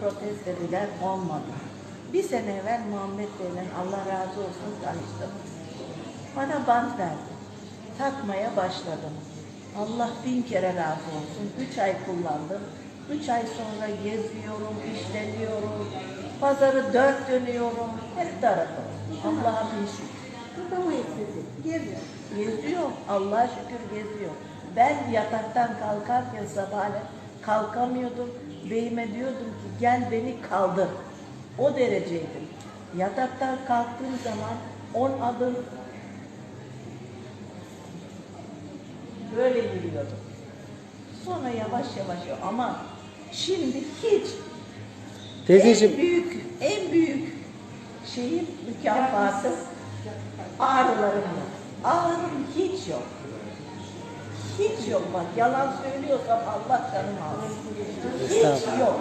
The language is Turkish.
Protest dediler, olmadı. Bir sene evvel Muhammed Bey'le Allah razı olsun tanıştım. Bana bant verdi. Takmaya başladım. Allah bin kere razı olsun. Üç ay kullandım. Üç ay sonra geziyorum, işleniyorum. Pazarı dört dönüyorum. Her tarafı. Allah'a bin şükür. Tutamayız sizi. Geziyor. Geziyor. Allah'a şükür geziyor. Ben yataktan kalkarken sabahleyin kalkamıyordum. Beyime diyordum ki gel beni kaldır. O dereceydim. Yataktan kalktığım zaman on adım böyle yürüyordum. Sonra yavaş yavaş ama şimdi hiç en Teyzeciğim büyük en büyük şeyim mükafatım ağrılarım. Ağrım hiç yok. Hiç yok bak yalan söylüyorsam Allah canımı alsın. Hiç yok.